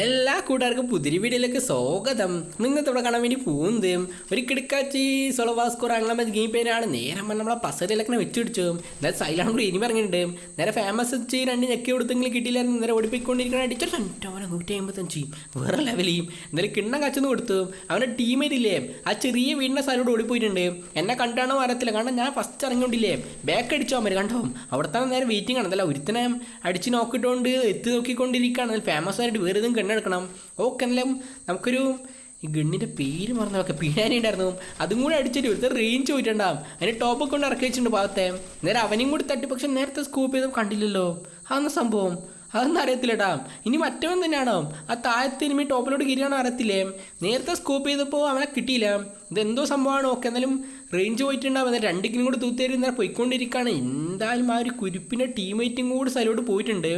എല്ലാ കൂട്ടുകാർക്കും പുതിരി വീഡിയോയിലേക്ക് സ്വാഗതം. നിങ്ങൾക്ക് ഇവിടെ കാണാൻ വേണ്ടി പോകുന്നത് ഒരു കിടക്കാച്ചി സൊളവാസ്കോർ അങ്ങനെ ഗെയിം പേരാണ്. നേരം നമ്മളെ പസറിലൊക്കെ വെച്ചുപിടിച്ചു നേരെ സൈലാണ് കൂടി ഇനി പറഞ്ഞിട്ടുണ്ട്. നേരെ ഫേമസ് വെച്ച് രണ്ട് ഞെക്കി കൊടുത്തെങ്കിലും കിട്ടിയില്ലായിരുന്നു. നേരെ ഓടിപ്പോയിക്കൊണ്ടിരിക്കുന്ന അടിച്ചോ അവനെ നൂറ്റി അമ്പത്തഞ്ച്. വേറെ ലെവലിയും നേരെ കിണ്ണം കച്ചെന്ന് കൊടുത്തു. അവന്റെ ടീമേറ്റില്ലേ ആ ചെറിയ വീടിന്റെ സ്ഥലോട് ഓടിപ്പോയിട്ടുണ്ട്. എന്നെ കണ്ടാണോ അറിയത്തില്ല. കാരണം ഞാൻ ഫസ്റ്റ് ഇറങ്ങിക്കൊണ്ടില്ലേ? ബാക്ക് അടിച്ചോ അവർ കണ്ടോ? അവിടുത്തെ നേരെ വെയിറ്റിംഗ് ആണ്. അതല്ല ഒരുത്തനെ അടിച്ച് നോക്കിയിട്ടുണ്ട് എത്തി നോക്കിക്കൊണ്ടിരിക്കുകയാണ്. ഫേമസ് ആയിട്ട് വേറെ കണ്ണെടുക്കണം ഓക്കെ എല്ലാം നമുക്കൊരു ഈ ഗണ്ണിന്റെ പേര് മറന്നു നോക്കെ പീനാനി ഉണ്ടായിരുന്നു. അതും കൂടെ അടിച്ചിട്ട് ഒരുത്തർ റേഞ്ച് പോയിട്ടുണ്ടാവും അതിന് ടോപ്പ് കൊണ്ട് ഇറക്കി വെച്ചിട്ടുണ്ട് ഭാഗത്തെ. നേരെ അവനെയും കൂടി തട്ടി പക്ഷെ നേരത്തെ സ്കൂപ്പ് ചെയ്ത് കണ്ടില്ലല്ലോ. അതെന്ന സംഭവം? അതൊന്നും അറിയത്തില്ലടാ ഇനി മറ്റവൻ തന്നെയാണോ? ആ താഴത്തെ ഇനിമി ടോപ്പിലോട്ട് കീരിയാണോ അറിയത്തില്ലേ? നേരത്തെ സ്കൂപ്പ് ചെയ്തപ്പോൾ അവനെ കിട്ടിയില്ല. ഇതെന്തോ സംഭവമാണ്? ഓക്കെ എന്നാലും റേഞ്ച് പോയിട്ടുണ്ടാവും. എന്നാൽ രണ്ട് കിലും കൂടി തൂത്തേരി നേരെ പോയിക്കൊണ്ടിരിക്കുകയാണ്. എന്തായാലും ആ ഒരു കുരുപ്പിന്റെ ടീമേറ്റും കൂടി സ്ഥലോട്ട് പോയിട്ടുണ്ട്.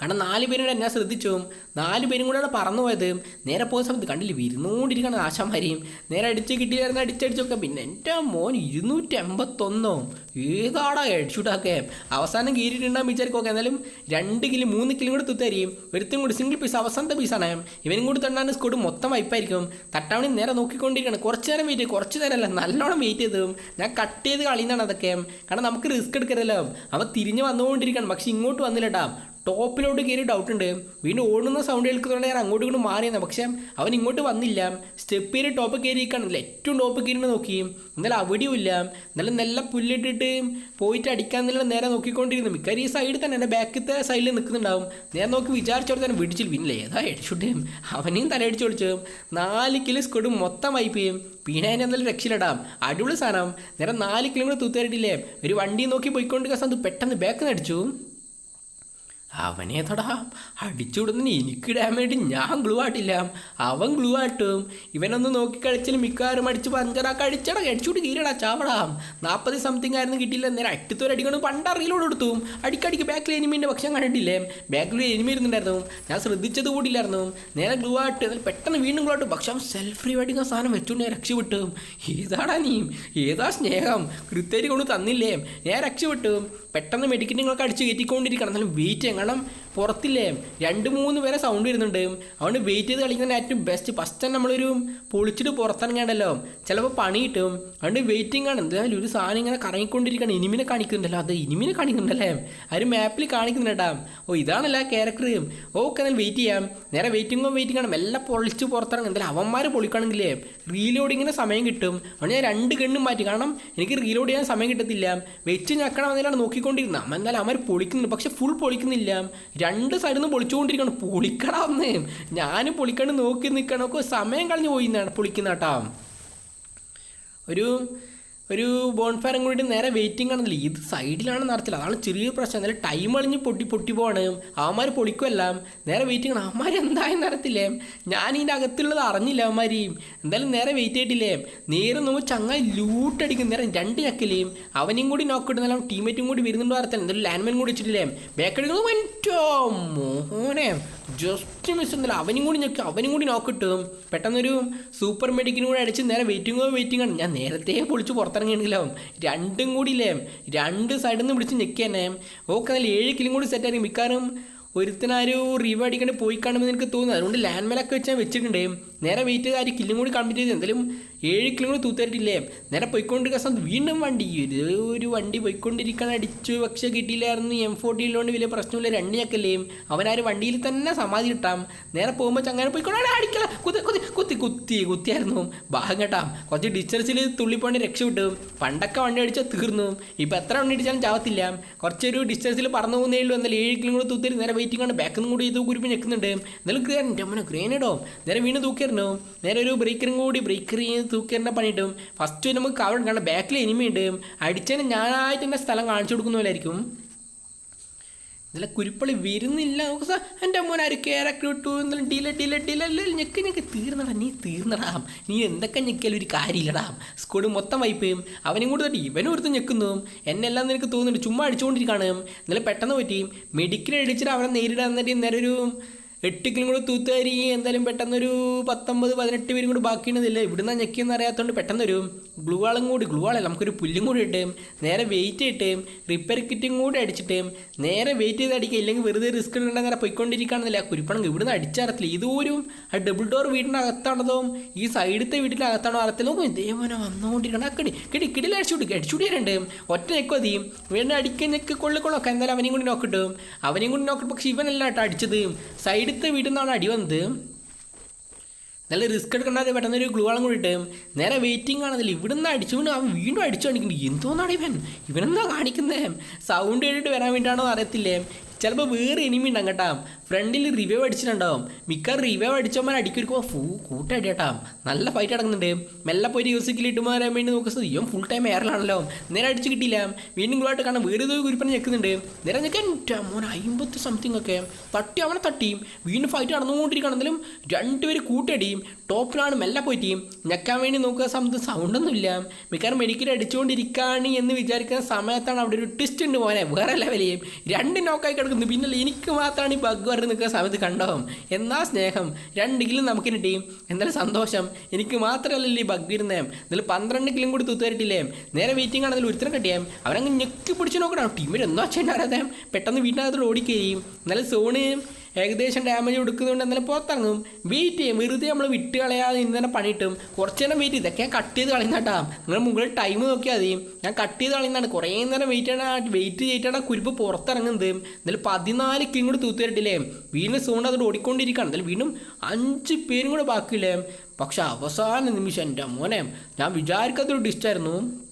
കാരണം നാല് പേരും എന്നാ ശ്രദ്ധിച്ചു? നാല് പേരും കൂടെയാണ് പറന്നു പോയത് നേരെ പോയ സമയത്ത് കണ്ടില്ല ഇരുന്നുകൊണ്ടിരിക്കുകയാണ് ആശാമാരെയും നേരെ അടിച്ച് കിട്ടിയായിരുന്നു അടിച്ചടിച്ചൊക്കെ. പിന്നെ എന്റെ മോൻ ഇരുന്നൂറ്റി എൺപത്തൊന്നോ ഏതാടാ ഹെഡ്ഷൂട്ടൊക്കെ അവസാനം കീറിയിട്ടുണ്ടാകും വിചാരിക്കൊക്കെ എന്നാലും രണ്ട് കിലോ മൂന്ന് കിലോ കൂടെ തുത്തരിയും ഒരുത്തും കൂടി സിംഗിൾ പീസ് അവസാനത്തെ പീസാണ് ഇവനും കൂടി തന്നാണ് സ്കൂട്ട് മൊത്തം വൈപ്പായിരിക്കും തട്ടാവണി നേരെ നോക്കിക്കൊണ്ടിരിക്കണം കുറച്ച് നേരം വെയിറ്റ് ചെയ്ത്. കുറച്ച് നേരമല്ല നല്ലോണം വെയിറ്റ് ചെയ്തതും ഞാൻ കട്ട് ചെയ്ത് കളിയുന്നതാണ് അതൊക്കെ. കാരണം നമുക്ക് റിസ്ക് എടുക്കരുതല്ലോ. അവ തിരിഞ്ഞ് വന്നുകൊണ്ടിരിക്കണം പക്ഷെ ഇങ്ങോട്ട് വന്നില്ലട്ടാ. ടോപ്പിലോട്ട് കയറി ഡൗട്ട് ഉണ്ട്. വീണ്ടും ഓടുന്ന സൗണ്ട് കേൾക്കുന്നതുകൊണ്ട് ഞാൻ അങ്ങോട്ട് ഇങ്ങോട്ട് മാറിയെന്ന്. പക്ഷേ അവൻ ഇങ്ങോട്ട് വന്നില്ല. സ്റ്റെപ്പ് കയറി ടോപ്പ് കയറി ഇരിക്കുകയാണല്ലോ ഏറ്റവും ടോപ്പ് കയറി നോക്കി. എന്നാലും അവിടെയും ഇല്ല. നല്ല പുല്ലിട്ടിട്ട് പോയിട്ട് അടിക്കാൻ എന്നുള്ള നേരെ നോക്കിക്കൊണ്ടിരുന്നു. മിക്കവാറും ഈ സൈഡിൽ തന്നെ. എന്റെ ബാക്കിലത്തെ സൈഡിൽ നിൽക്കുന്നുണ്ടാവും. നേരെ നോക്കി വിചാരിച്ചോടെ തന്നെ വിടിച്ചിൽ. വിന്നില്ലേ ഏതാ ഹെഡ്ഷൂട്ട് അവനെയും തലയടിച്ച് വിളിച്ചു നാല് കിലോ സ്കൊടും മൊത്തം വൈപ്പ് പിന്നെ അതിനെ എന്തായാലും രക്ഷയിലിടാം. അടിപൊളി സാധനം. നേരെ നാല് കിലോമീറ്റർ തൂത്തേരിട്ടില്ലേ ഒരു വണ്ടി നോക്കി പോയിക്കൊണ്ടിരിക്കുന്ന സ്ഥലത്ത് പെട്ടെന്ന് ബാക്ക് അടിച്ചു. അവനെ തൊടാ. അടിച്ചുവിടുന്നതിന് എനിക്കിടാൻ വേണ്ടി ഞാൻ ഗ്ലൂ ആട്ടില്ല. അവൻ ഗ്ലൂ ആട്ടും. ഇവനൊന്ന് നോക്കി കളിച്ചാൽ മിക്കവാറും അടിച്ച് പഞ്ചറാക്ക അടിച്ചട അടിച്ചുവിട്ട് കീരടാ ചാവടാം. നാൽപ്പത് സംതിങ് ആയിരുന്നു കിട്ടിയില്ല. നേരെ അട്ടിത്തൊരു അടിക്കണം പണ്ട് അറിയിലോട് കൊടുത്തു. അടിക്കടിക്ക് ബാക്കിൽ എനിമീന്റെ പക്ഷം കണ്ടിട്ടില്ലേ? ബാക്കിൽ എനിമി ഇരുന്നുണ്ടായിരുന്നു ഞാൻ ശ്രദ്ധിച്ചത് കൂടിയില്ലായിരുന്നു. നേരെ ഗ്ലൂ ആട്ട്. പെട്ടെന്ന് വീണ്ടും ഗ്ലൂ ആട്ട്. സെൽഫ് ഫ്രീ അടിക്കുന്ന സാധനം വെച്ചുകൊണ്ട് ഞാൻ രക്ഷപ്പെട്ടു. ഏതാടാ നീ? ഏതാ സ്നേഹം? കൃത്യമായിട്ട് കൊണ്ട് തന്നില്ലേ? ഞാൻ രക്ഷപ്പെട്ടു. പെട്ടെന്ന് മെഡിക്കറ്റ് നിങ്ങൾക്ക് അടിച്ച് കയറ്റിക്കൊണ്ടിരിക്കണം. എന്നാലും വെയിറ്റ് കാരണം പുറത്തില്ലേ? രണ്ട് മൂന്ന് പേരെ സൗണ്ട് വരുന്നുണ്ട്. അതുകൊണ്ട് വെയിറ്റ് ചെയ്ത് കളിക്കുന്ന ഏറ്റവും ബെസ്റ്റ് ഫസ്റ്റ് തന്നെ നമ്മളൊരു പൊളിച്ചിട്ട് പുറത്തിറങ്ങേണ്ടല്ലോ ചിലപ്പോൾ പണി കിട്ടും. അതുകൊണ്ട് വെയിറ്റിംഗ് ആണ്. എന്തായാലും ഒരു സാധനം ഇങ്ങനെ കറങ്ങിക്കൊണ്ടിരിക്കുകയാണ്. ഇനിമിനെ കാണിക്കുന്നുണ്ടല്ലോ. അത് ഇനിമിനെ കാണിക്കുന്നുണ്ടല്ലേ? അവർ മാപ്പിൽ കാണിക്കുന്നുണ്ടാ ഓ ഇതാണല്ലോ ക്യാരക്ടർ ഓക്കെ എന്നാൽ വെയിറ്റ് ചെയ്യാം. നേരെ വെയിറ്റിങ്ങും വെയിറ്റിംഗ് ആണ്. മെല്ലെ പൊളിച്ച് പുറത്തിറങ്ങും. എന്തായാലും അവന്മാർ പൊളിക്കണമെങ്കിലേ റീലോഡിങ്ങിന് സമയം കിട്ടും. അതുകൊണ്ട് ഞാൻ രണ്ട് ഗണ്ണും മാറ്റി. കാരണം എനിക്ക് റീലോഡ് ചെയ്യാൻ സമയം കിട്ടത്തില്ല. വെച്ച് ഞക്കണം എന്നതിലാണ് നോക്കിക്കൊണ്ടിരുന്നത് എന്നാലും അവർ പൊളിക്കുന്നുണ്ട്. പക്ഷെ ഫുൾ പൊളിക്കുന്നില്ല. രണ്ട് സൈഡിൽ നിന്ന് പൊളിച്ചുകൊണ്ടിരിക്കണം പൊളിക്കടാ ഒന്ന് ഞാൻ പൊളിക്കണ്ട് നോക്കി നിൽക്കണമൊക്കെ സമയം കളഞ്ഞു പോയി പൊളിക്കുന്ന കേട്ടോ. ഒരു ഒരു ബോൺഫയറും അങ്ങോട്ട് നേരെ വെയിറ്റിംഗ് ആണെന്നില്ല ഇത് സൈഡിലാണ് നടത്തില്ല. അതാണ് ചെറിയൊരു പ്രശ്നം. എന്നാലും ടൈം അളിഞ്ഞ് പൊട്ടി പൊട്ടി പോവാണ്. അവന്മാർ പൊളിക്കുമല്ല നേരെ വെയിറ്റിംഗ് ആണ്. അവന്മാർ എന്തായാലും നടത്തില്ലേ? ഞാൻ ഇതിന്റെ അകത്തുള്ളത് അറിഞ്ഞില്ല അവന്മാർ എന്തായാലും നേരെ വെയിറ്റ് ആയിട്ടില്ലേ നേരെ നമ്മൾ ചങ്ങായി ലൂട്ടടിക്കും നേരെ രണ്ട് ചക്കലേയും അവനെയും കൂടി നോക്കിയിട്ട് ടീമേറ്റും കൂടി വരുന്നുണ്ടോ അറിയത്തില്ല എന്തായാലും ലാൻഡ്മാൻ കൂടി വെച്ചിട്ടില്ലേ? ബേക്കടിക്കുന്നു മറ്റോ മോനെ. ജസ്റ്റ് മിസ് ഒന്നുമില്ല അവനും കൂടി ഞെക്കി. അവനും കൂടി നോക്കിട്ടും പെട്ടെന്നൊരു സൂപ്പർ മെഡിക്കിനും കൂടി അടിച്ച് നേരെ വെയിറ്റിംഗോ വെയിറ്റിംഗ് ആണ്. ഞാൻ നേരത്തെ പൊളിച്ച് പുറത്തിറങ്ങിയിട്ടില്ലാവും രണ്ടും കൂടി ഇല്ലേ? രണ്ട് സൈഡിൽ നിന്ന് പിടിച്ച് നിൽക്കുക തന്നെ ഓക്കെ നല്ല ഏഴ് കിലും കൂടി സെറ്റ് ആയിരിക്കും. മിക്കാറും ഒരുത്തനാരും റിവ് അടിക്കേണ്ടി പോയി കാണുമെന്ന് എനിക്ക് തോന്നുന്നു. അതുകൊണ്ട് ലാൻഡ് മേലൊക്കെ വെച്ച് ഞാൻ വെച്ചിട്ടുണ്ട്. നേരെ വെയിറ്റ് ചെയ്ത് ആര് കില്ലും കൂടി കംപ്ലീറ്റ് ചെയ്ത് എന്തായാലും ഏഴ് കിലോ കൂടി തൂത്തരിട്ടില്ലേ നേരെ പോയിക്കൊണ്ടിരിക്കുന്ന സമയത്ത് വീണ്ടും വണ്ടി ഒരു വണ്ടി പോയിക്കൊണ്ടിരിക്കാൻ അടിച്ചു പക്ഷേ കിട്ടിയില്ലായിരുന്നു. എം ഫോർട്ടി ഉള്ളതുകൊണ്ട് വലിയ പ്രശ്നമില്ല. രണ്ട് ഞക്കല്ലേയും അവനാരും വണ്ടിയിൽ തന്നെ സമാധി കിട്ടാം. നേരെ പോകുമ്പോൾ ചങ്ങനെ പോയിക്കൊണ്ടാണ് അടിക്കല കുത്തി കുത്തി കുത്തി കുത്തി കുത്തിയായിരുന്നു. ഭാഗം കേട്ടാം. കുറച്ച് ഡിസ്റ്റൻസിൽ തുള്ളിപ്പോണ്ടി രക്ഷപ്പെട്ടു. പണ്ടൊക്കെ വണ്ടി അടിച്ചാൽ തീർന്നു. ഇപ്പം എത്ര വണ്ടി അടിച്ചാലും ചാവത്തില്ല. കുറച്ചൊരു ഡിസ്റ്റൻസിൽ പറന്നു പോകുന്നേ ഉള്ളൂ. എന്നാലും ഏഴ് കിലോ കൂടി തൂത്തരി നേരെ വെയിറ്റിംഗ് ആണ്. ബാക്കിൽ നിന്നും കൂടി ഇത് കുരുപ്പ് ഞെക്കുന്നുണ്ട്. എന്നാലും ഗ്രേൻ എന്റെ അമ്മനെ നേരെ വീണ്ടും തൂക്കിയിരുന്നു നേരെ ഒരു ബ്രേക്കറും കൂടി ബ്രേക്കർ തൂക്കേണ്ട പണിയിട്ടും. ഫസ്റ്റ് നമുക്ക് കവർ കണ്ട ബാക്കിൽ എനിമയുണ്ട് അടിച്ചതിന് ഞാനായിട്ട് എന്റെ സ്ഥലം കാണിച്ചു കൊടുക്കുന്നവരായിരിക്കും ഇതിലെ കുരുപ്പള്ളി കുരുപ്പളി വരുന്നില്ല. നമുക്ക് സാ എന്റെ മോൻ ആര് കേരക്ക് ഇട്ടു? എന്നാലും ഡീല ഡീല ഡില ഞെക്ക് ഞെക്ക് തീർന്നടാ നീ തീർന്നടാ. നീ എന്തൊക്കെ ഞെക്കിയാലും ഒരു കാര്യമില്ലടാ. സ്കൂളിൽ മൊത്തം വൈപ്പയും അവനും കൂടി തട്ടി ഇവനും ഒരുത്ത് ഞെക്കുന്നു. എന്നെല്ലാം നിനക്ക് തോന്നുന്നുണ്ട്. ചുമ്മാ അടിച്ചുകൊണ്ടിരിക്കുകയാണ് ഇന്നലെ പെട്ടെന്ന് പറ്റി. മെഡിക്കൽ അടിച്ചിട്ട് അവനെ നേരിടാൻ നേരെ ഒരു എട്ട് കിലും കൂടെ തൂത്തുകാരി എന്തായാലും പെട്ടെന്നൊരു പത്തൊമ്പത് പതിനെട്ട് പേരും കൂടി ബാക്കിയുണ്ടെന്നില്ല. ഇവിടുന്ന് ഞെക്കിയെന്ന് അറിയാത്തതുകൊണ്ട് പെട്ടെന്നൊരു ഗ്ലൂ ആളും കൂടി ഗ്ലൂ ആളല്ല നമുക്കൊരു പുല്ലും കൂടി ഇട്ട് നേരെ വെയിറ്റ് ഇട്ട് റിപ്പയർ കിറ്റും കൂടി അടിച്ചിട്ട് നേരെ വെയിറ്റ് ചെയ്ത് അടിക്കുക ഇല്ലെങ്കിൽ വെറുതെ റിസ്ക് എടുക്കേണ്ട നേരെ പോയിക്കൊണ്ടിരിക്കുകയാണെന്നില്ല. കുരിപ്പണെങ്കിൽ ഇവിടുന്ന് അടിച്ചറത്തില്ല ഇതൊരു ആ ഡബിൾ ഡോർ വീടിന്റെ അകത്താണതോ ഈ സൈഡത്തെ വീട്ടിന്റെ അകത്താണോ അറത്തില്ല നോക്കും ഇതേപോലെ വന്നുകൊണ്ടിരിക്കണം കിടി കിടി കിടിയിൽ അടിച്ചു അടിച്ചുവിടിയാറുണ്ട് ഒറ്റ ഞെക്കും അതി വീടിന്റെ അടിക്കാൻ ഞെക്ക് കൊള്ളിക്കൊള്ളൊക്കെ എന്തായാലും അവനെയും കൂടി നോക്കിട്ടും അവനെയും കൂടി നോക്കിട്ട് പക്ഷേ ഇവനല്ല കേട്ടോ അടിച്ചത്. സൈഡത്തെ വീട്ടിൽ നിന്നാണ് അടി വന്നത്. നല്ല റിസ്ക് എടുക്കണ്ടാതെ പെട്ടെന്ന് ഒരു ഗ്ലൂ വളം കൂടിയിട്ട് നേരെ വെയിറ്റിംഗ് ആണെന്നില്ല ഇവിടുന്ന് അടിച്ചുകൊണ്ട് അവൻ വീണ്ടും അടിച്ചു കാണിക്കുന്നുണ്ട്. എന്തോന്നാണ് ഇവൻ? ഇവനെന്താ കാണിക്കുന്നത് സൗണ്ട് കേട്ടിട്ട് വരാൻ വേണ്ടിയിട്ടാണോ അറിയത്തില്ലേ? ചിലപ്പോൾ വേറെ എനിമി ഉണ്ടാകും കേട്ടാ. ഫ്രണ്ടിൽ റിവൈവ് അടിച്ചിട്ടുണ്ടാവും. മിക്ക റിവൈവ് അടിച്ചവന്മാർ അടിക്കുമ്പോൾ ഫൂ കൂട്ടടി കേട്ടാ. നല്ല ഫൈറ്റ് നടക്കുന്നുണ്ട്. മെല്ലെ പോയി യൂസിക്കിൽ ഇട്ടുമ്പോൾ വേണ്ടി നോക്കുന്നത് ഇവൻ ഫുൾ ടൈം എയറിലാണല്ലോ നേരെ അടിച്ച് കിട്ടിയില്ല. വീണ്ടും ഗ്ലോട്ട് കാണാൻ വേറെ ഏതോ കുരിപ്പനെ ഞെക്കുന്നുണ്ട്. നേരെ ഞെക്കാൻ മോനെ അമ്പത്തി സംതിങ് ഒക്കെ. തട്ടി അവനെ തട്ടിയും വീണ്ടും ഫൈറ്റ് നടന്നുകൊണ്ടിരിക്കുകയാണെങ്കിലും രണ്ടുപേര് കൂട്ടടിയും ടോപ്പിലാണ് മെല്ലെ പോയിട്ട് ഞെക്കാൻ വേണ്ടി നോക്കുക സമയത്ത് സൗണ്ടൊന്നുമില്ല മിക്കവാറും മെഡിക്കൽ അടിച്ചുകൊണ്ടിരിക്കുകയാണ് എന്ന് വിചാരിക്കുന്ന സമയത്താണ് അവിടെ ഒരു ട്വിസ്റ്റ് ഉണ്ട് മോനെ. വേറെ ലെവലെയും രണ്ട് നോക്കായി കിടക്കുന്നു. പിന്നെ എനിക്ക് മാത്രമാണ് ഈ ബഗ് പറഞ്ഞ് നിൽക്കുന്ന സമയത്ത് കണ്ടോം. എന്നാ സ്നേഹം? രണ്ട് കിലും നമുക്ക് കിട്ടിയും എന്തായാലും സന്തോഷം. എനിക്ക് മാത്രമല്ലല്ലോ ഈ ബഗ് ഇരുന്നേ എന്നാലും പന്ത്രണ്ട് കിലും കൂടി തൂത്തുവരട്ടില്ലേ നേരെ വെയിറ്റിംഗ് ആണെങ്കിൽ ഒരുത്തരം കട്ടിയാം. അവരങ്ങ് ഞെക്കി പിടിച്ച് നോക്കണം. ടീമിൽ എന്താ വെച്ചാൽ ചെയ്യണ്ടാരാതെ പെട്ടെന്ന് വീട്ടിനകത്തോട് ഓടിക്കുകയും എന്നാലും സോണ് ഏകദേശം ഡാമേജ് കൊടുക്കുന്നതുകൊണ്ട് എന്തായാലും പുറത്തിറങ്ങും. വെയിറ്റ് ചെയ്യും. വെറുതെ നമ്മൾ വിട്ട് കളയാതെ ഇന്ന് തന്നെ പണിയിട്ടും. കുറച്ച് നേരം വെയിറ്റ് ഇതൊക്കെ ഞാൻ കട്ട് ചെയ്ത് കളയുന്ന കേട്ടാ. നിങ്ങൾ മുകളിൽ ടൈം നോക്കിയാൽ മതി. ഞാൻ കട്ട് ചെയ്ത് കളയുന്നതാണ്. കുറേ നേരം വെയിറ്റ് ചെയ്യണം വെയിറ്റ് ചെയ്തിട്ടാണ് കുരിപ്പ് പുറത്തിറങ്ങുന്നത്. എന്നാലും പതിനാല് കിങ് കൂടി തൂത്ത് തരട്ടില്ലേ വീണ്ടും സോണ്ട് അതോട് ഓടിക്കൊണ്ടിരിക്കുകയാണ് എന്നാലും വീണ്ടും അഞ്ച് പേരും കൂടെ ബാക്കിയില്ലേ? പക്ഷെ അവസാന നിമിഷം എന്റെ മോനെ ഞാൻ വിചാരിക്കാത്തൊരു ഡിസ്റ്റായിരുന്നു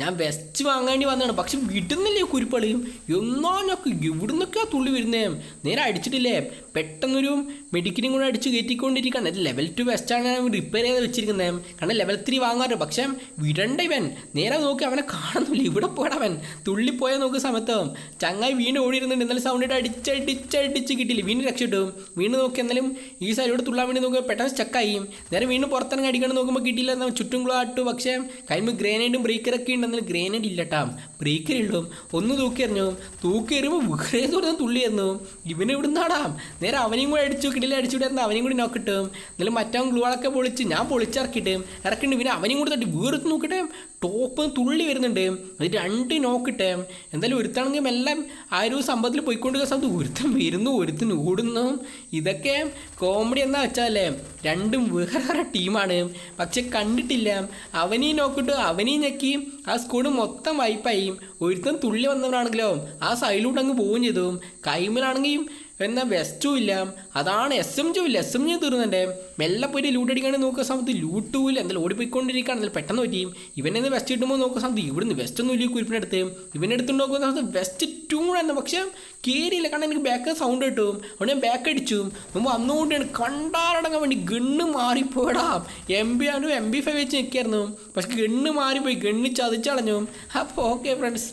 ഞാൻ വെസ്റ്റ് വാങ്ങേണ്ടി വന്നതാണ്. പക്ഷെ വിടുന്നില്ലേ കുരുപ്പളിയും എന്നോ ഞൊക്കെ ഇവിടുന്നൊക്കെയാ തുള്ളി വരുന്നേ. നേരെ അടിച്ചിട്ടില്ലേ? പെട്ടെന്നൊരു മെഡിക്കലും കൂടെ അടിച്ച് കയറ്റിക്കൊണ്ടിരിക്കുകയാണ് ലെവൽ ടു വെസ്റ്റാണ് ഞാൻ റിപ്പയർ ചെയ്ത് വെച്ചിരിക്കുന്നത് കാരണം ലെവൽ ത്രീ വാങ്ങാറ്. പക്ഷെ വിടണ്ട ഇവൻ. നേരെ നോക്കി അവനെ കാണുന്നില്ല. ഇവിടെ പോയടവൻ തുള്ളിപ്പോയാൽ നോക്കുന്ന സമയത്ത്. ചങ്ങായി വീണ്ടും ഓടിയിരുന്നുണ്ട്. എന്നാലും സൗണ്ട് ഇട്ട് അടിച്ചടിച്ചടിച്ച് കിട്ടില്ല വീണ്ടും രക്ഷപ്പെട്ടു. വീണ്ടും നോക്കി എന്നാലും ഈ സൈഡിലൂടെ തുള്ളാൻ വേണ്ടി നോക്കുമ്പോൾ പെട്ടെന്ന് സ്റ്റക്കായി നേരെ വീണ്ടും പുറത്തിറങ്ങി അടിക്കണം നോക്കുമ്പോൾ കിട്ടിയില്ല ചുറ്റും ആട്ടു. പക്ഷേ കൈമ ഗ്രേനേഡും ബ്രേക്കറൊക്കെ ഉണ്ട്. എന്നാലും ഗ്രേനേഡ് ഇല്ലട്ടാ. ബ്രേക്കർ ഇടും ഒന്ന് തൂക്കി എറിഞ്ഞു. തൂക്കി എറിയുമ്പോൾ വേറെ തുടർന്ന് തുള്ളിയായിരുന്നു ഇവനെ ഇവിടുന്നാടാ നേരെ അവനെയും കൂടെ അടിച്ചു കിടില അടിച്ചു വിടായിരുന്നു അവനെയും കൂടി നോക്കിട്ടും എന്നാലും മറ്റവൻ ഗ്ലൂളൊക്കെ പൊളിച്ച് ഞാൻ പൊളിച്ചിറക്കിയിട്ട് ഇറക്കിയിട്ട് പിന്നെ അവനെയും കൂടെ തട്ടി വീർത്ത് നോക്കട്ടെ. ടോപ്പ് തുള്ളി വരുന്നുണ്ട്. അത് രണ്ട് നോക്കിട്ടെ എന്തായാലും ഒരുത്താണെങ്കിൽ എല്ലാം ആ ഒരു സംഭവത്തിൽ പോയിക്കൊണ്ടിരിക്കുന്ന സമയത്ത് ഒരുത്തൻ വരുന്നു ഒരുത്തൻ ഓടുന്നു. ഇതൊക്കെ കോമഡി എന്നാ വെച്ചാലേ രണ്ടും വേറെ വേറെ ടീമാണ് പക്ഷെ കണ്ടിട്ടില്ല. അവനെയും നോക്കിട്ട് അവനെയും ഞെക്കി. ആ സ്കൂഡ് മൊത്തം വൈപ്പായി. ഒരുത്തൻ തുള്ളി വന്നവനാണെങ്കിലോ ആ സൈലൂട്ട് അങ്ങ് പോവുകയും ചെയ്തു. കൈമലാണെങ്കിൽ എന്നാൽ വെസ്റ്റും ഇല്ല. അതാണ് എസ് എം ജു ഇല്ല. എസ് എം ജി തീർന്നുണ്ട് മെല്ലെ പോയിട്ട് ലൂട്ട് അടിക്കാണ്ട് നോക്കുന്ന സമയത്ത് ലൂട്ടും ഇല്ല എന്തായാലും ഓടിപ്പോയിക്കൊണ്ടിരിക്കുകയാണ്. എന്നാലും പെട്ടെന്ന് പറ്റിയും ഇവനെ വെസ്റ്റ് കിട്ടുമ്പോൾ നോക്കുന്ന സമയത്ത് ഇവിടുന്ന് വെസ്റ്റ് ഒന്നും ഇല്ല കുരിപ്പിനടുത്ത് ഇവനെ എടുത്ത് നോക്കുന്ന സമയത്ത് വെസ്റ്റ് ടൂണെന്ന് പക്ഷേ കയറിയില്ല കാരണം എനിക്ക് ബാക്ക് സൗണ്ട് കിട്ടും. അവിടെ ഞാൻ ബാക്ക് അടിച്ചു. മുമ്പ് അന്നുകൊണ്ടാണ് കണ്ടാറടങ്ങാൻ വേണ്ടി ഗണ്ണ് മാറിപ്പോയടാ. എം ബി ആണ്? എം ബി ഫൈവ് വെച്ച് നിൽക്കായിരുന്നു പക്ഷെ ഗണ്ണ് മാറിപ്പോയി. ഗണ്ണ് ചതിച്ചളഞ്ഞു. അപ്പോൾ ഓക്കെ ഫ്രണ്ട്സ്